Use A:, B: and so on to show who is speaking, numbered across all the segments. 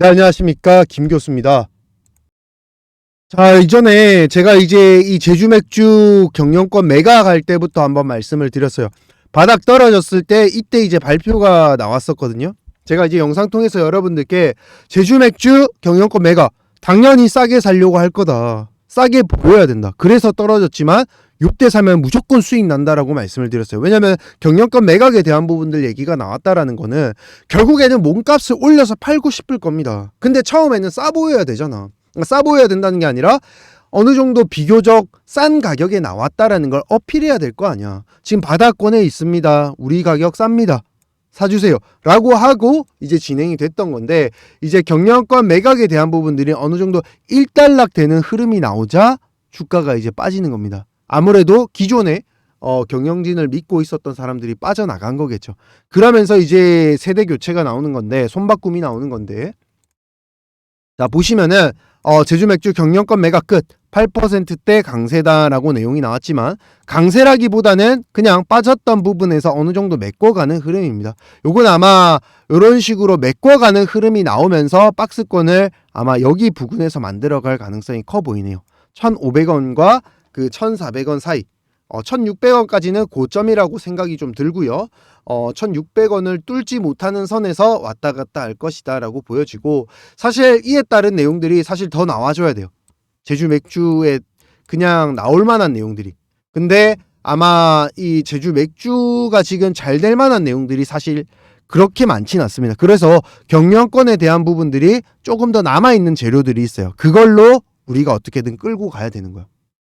A: 네, 안녕하십니까. 김 교수입니다. 자, 이전에 제가 이제 이 제주 맥주 경영권 매각 할 때부터 한번 말씀을 드렸어요. 바닥 떨어졌을 때 이때 이제 발표가 나왔었거든요. 제가 이제 영상 통해서 여러분들께 제주 맥주 경영권 매각 당연히 싸게 살려고 할 거다. 싸게 보여야 된다. 그래서 떨어졌지만 6대 사면 무조건 수익 난다라고 말씀을 드렸어요. 왜냐면 경영권 매각에 대한 부분들 얘기가 나왔다라는 거는 결국에는 몸값을 올려서 팔고 싶을 겁니다. 근데 처음에는 싸 보여야 되잖아. 그러니까 싸 보여야 된다는 게 아니라 어느 정도 비교적 싼 가격에 나왔다라는 걸 어필해야 될 거 아니야. 지금 바닥권에 있습니다. 우리 가격 쌉니다. 사주세요. 라고 하고 이제 진행이 됐던 건데 이제 경영권 매각에 대한 부분들이 어느 정도 일단락 되는 흐름이 나오자 주가가 이제 빠지는 겁니다. 아무래도 기존에 어, 경영진을 믿고 있었던 사람들이 빠져나간 거겠죠. 그러면서 이제 세대 교체가 나오는 건데 손바꿈이 나오는 건데 자 보시면은 어, 제주 맥주 경영권 매각 끝 8%대 강세다라고 내용이 나왔지만 강세라기보다는 그냥 빠졌던 부분에서 어느 정도 메꿔가는 흐름입니다. 요건 아마 이런 식으로 메꿔가는 흐름이 나오면서 박스권을 아마 여기 부근에서 만들어갈 가능성이 커 보이네요. 1,500원과 그 1,400원 사이 어, 1,600원까지는 고점이라고 생각이 좀 들고요. 어, 1,600원을 뚫지 못하는 선에서 왔다 갔다 할 것이다 라고 보여지고 사실 이에 따른 내용들이 사실 더 나와줘야 돼요. 제주 맥주에 그냥 나올 만한 내용들이. 근데 아마 이 제주 맥주가 지금 잘 될 만한 내용들이 사실 그렇게 많지는 않습니다. 그래서 경영권에 대한 부분들이 조금 더 남아 있는 재료들이 있어요. 그걸로 우리가 어떻게든 끌고 가야 되는 거야.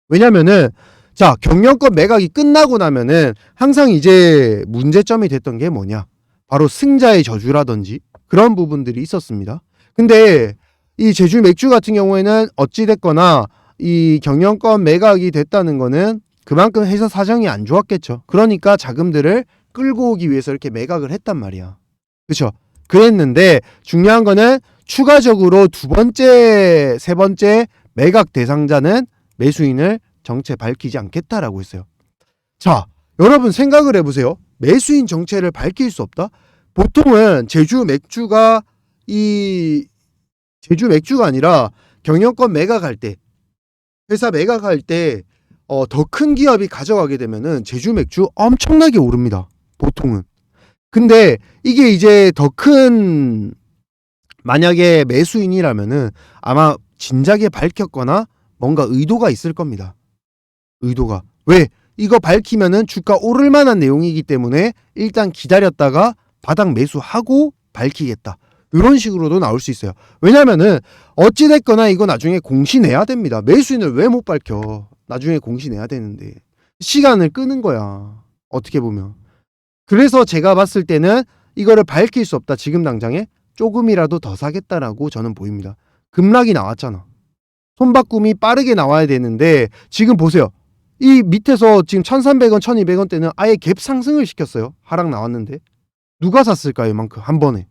A: 왜냐면은 자, 경영권 매각이 끝나고 나면은 항상 이제 문제점이 됐던 게 뭐냐? 바로 승자의 저주라든지 그런 부분들이 있었습니다. 근데 이 제주 맥주 같은 경우에는 어찌됐거나 이 경영권 매각이 됐다는 거는 그만큼 회사 사정이 안 좋았겠죠. 그러니까 자금들을 끌고 오기 위해서 이렇게 매각을 했단 말이야. 그렇죠? 그랬는데 중요한 거는 추가적으로 두 번째, 세 번째 매각 대상자는 매수인을 정체 밝히지 않겠다라고 했어요. 자, 여러분 생각을 해보세요. 매수인 정체를 밝힐 수 없다? 보통은 제주 맥주가 이 제주 맥주가 아니라 경영권 매각할 때 회사 매각할 때 어, 더 큰 기업이 가져가게 되면은 제주 맥주 엄청나게 오릅니다. 보통은. 근데 이게 이제 더 큰 만약에 매수인이라면은 아마 진작에 밝혔거나 뭔가 의도가 있을 겁니다. 의도가. 왜? 이거 밝히면은 주가 오를 만한 내용이기 때문에 일단 기다렸다가 바닥 매수하고 밝히겠다. 이런 식으로도 나올 수 있어요. 왜냐면은 어찌됐거나 이거 나중에 공시 내야 됩니다. 매수인을 왜 못 밝혀? 나중에 공시 내야 되는데. 시간을 끄는 거야. 어떻게 보면. 그래서 제가 봤을 때는 이거를 밝힐 수 없다. 지금 당장에 조금이라도 더 사겠다라고 저는 보입니다. 급락이 나왔잖아. 손바꿈이 빠르게 나와야 되는데 지금 보세요. 이 밑에서 지금 1,300원, 1,200원 대는 아예 갭 상승을 시켰어요. 하락 나왔는데. 누가 샀을까요, 이만큼 한 번에?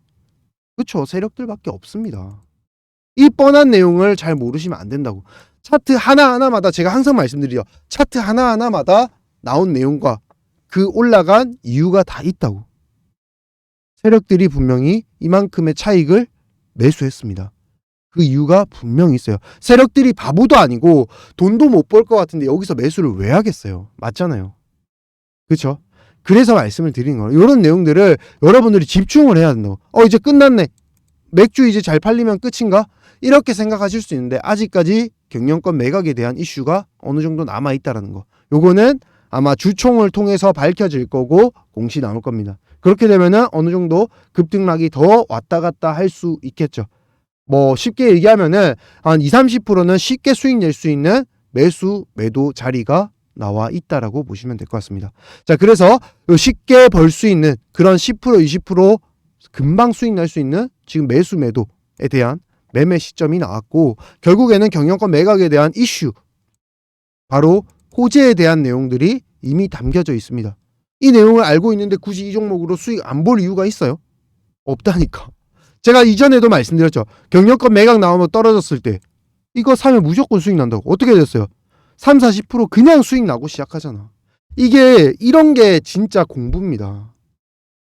A: 그쵸 세력들밖에 없습니다. 이 뻔한 내용을 잘 모르시면 안 된다고. 차트 하나하나마다 제가 항상 말씀드리죠. 차트 하나하나마다 나온 내용과 그 올라간 이유가 다 있다고. 세력들이 분명히 이만큼의 차익을 매수했습니다. 그 이유가 분명히 있어요. 세력들이 바보도 아니고 돈도 못 벌 것 같은데 여기서 매수를 왜 하겠어요? 맞잖아요. 그렇죠? 그래서 말씀을 드리는 거예요. 이런 내용들을 여러분들이 집중을 해야 된다고. 어, 이제 끝났네. 맥주 이제 잘 팔리면 끝인가? 이렇게 생각하실 수 있는데 아직까지 경영권 매각에 대한 이슈가 어느 정도 남아 있다라는 거. 요거는 아마 주총을 통해서 밝혀질 거고 공시 나올 겁니다. 그렇게 되면은 어느 정도 급등락이 더 왔다 갔다 할 수 있겠죠. 뭐 쉽게 얘기하면은 한 20, 30%는 쉽게 수익 낼 수 있는 매수 매도 자리가 나와 있다라고 보시면 될 것 같습니다. 자, 그래서 요 쉽게 벌 수 있는 그런 10% 20% 금방 수익 낼수 있는 지금 매수 매도에 대한 매매 시점이 나왔고 결국에는 경영권 매각에 대한 이슈 바로 호재에 대한 내용들이 이미 담겨져 있습니다. 이 내용을 알고 있는데 굳이 이 종목으로 수익 안 볼 이유가 있어요? 없다니까. 제가 이전에도 말씀드렸죠. 경영권 매각 나오면 떨어졌을 때 이거 사면 무조건 수익 난다고. 어떻게 됐어요? 3, 40% 그냥 수익 나고 시작하잖아. 이게 이런 게 진짜 공부입니다.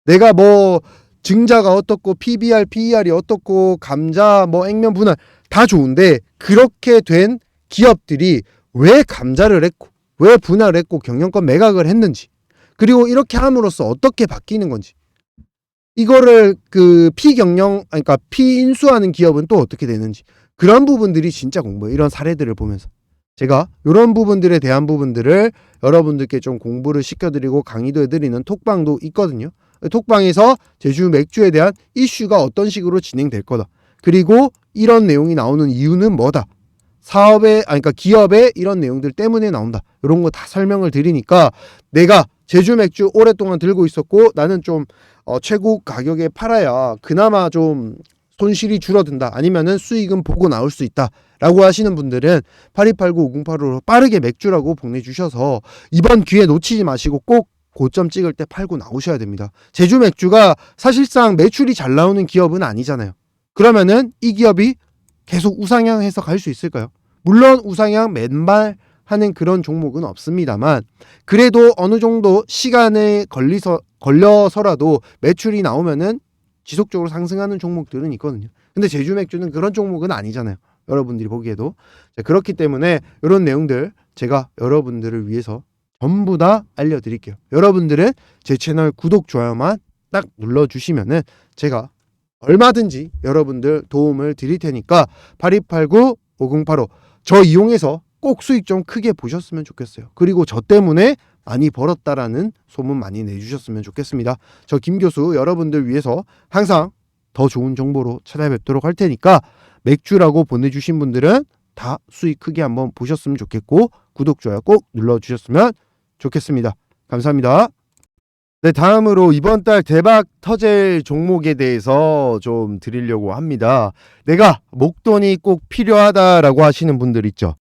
A: 내가 뭐 증자가 어떻고 PBR, PER이 어떻고 감자 뭐 액면 분할 다 좋은데 그렇게 된 기업들이 왜 감자를 했고 왜 분할을 했고 경영권 매각을 했는지 그리고 이렇게 함으로써 어떻게 바뀌는 건지 이거를 그 피경영 그러니까 피인수하는 기업은 또 어떻게 되는지 그런 부분들이 진짜 공부예요. 이런 사례들을 보면서 제가 이런 부분들에 대한 부분들을 여러분들께 좀 공부를 시켜드리고 강의도 해드리는 톡방도 있거든요. 톡방에서 제주 맥주에 대한 이슈가 어떤 식으로 진행될 거다. 그리고 이런 내용이 나오는 이유는 뭐다. 사업에 아니 그러니까 기업의 이런 내용들 때문에 나온다. 이런 거 다 설명을 드리니까 내가 제주 맥주 오랫동안 들고 있었고 나는 좀 어, 최고 가격에 팔아야 그나마 좀 손실이 줄어든다. 아니면은 수익은 보고 나올 수 있다. 라고 하시는 분들은 8289-5085로 빠르게 맥주라고 보내주셔서 이번 기회 놓치지 마시고 꼭 고점 찍을 때 팔고 나오셔야 됩니다. 제주 맥주가 사실상 매출이 잘 나오는 기업은 아니잖아요. 그러면은 이 기업이 계속 우상향해서 갈 수 있을까요? 물론 우상향 맨발 하는 그런 종목은 없습니다만 그래도 어느 정도 시간에 걸리서 걸려서라도 매출이 나오면은 지속적으로 상승하는 종목들은 있거든요. 근데 제주 맥주는 그런 종목은 아니잖아요. 여러분들이 보기에도 자, 그렇기 때문에 이런 내용들 제가 여러분들을 위해서 전부 다 알려드릴게요. 여러분들은 제 채널 구독 좋아요만 딱 눌러주시면은 제가 얼마든지 여러분들 도움을 드릴 테니까 8289 5085 저 이용해서 꼭 수익 좀 크게 보셨으면 좋겠어요. 그리고 저 때문에 많이 벌었다라는 소문 많이 내주셨으면 좋겠습니다. 저 김 교수 여러분들 위해서 항상 더 좋은 정보로 찾아뵙도록 할 테니까 맥주라고 보내주신 분들은 다 수익 크게 한번 보셨으면 좋겠고 구독 좋아요 꼭 눌러주셨으면 좋겠습니다. 감사합니다. 네, 다음으로 이번 달 대박 터질 종목에 대해서 좀 드리려고 합니다. 내가 목돈이 꼭 필요하다라고 하시는 분들 있죠.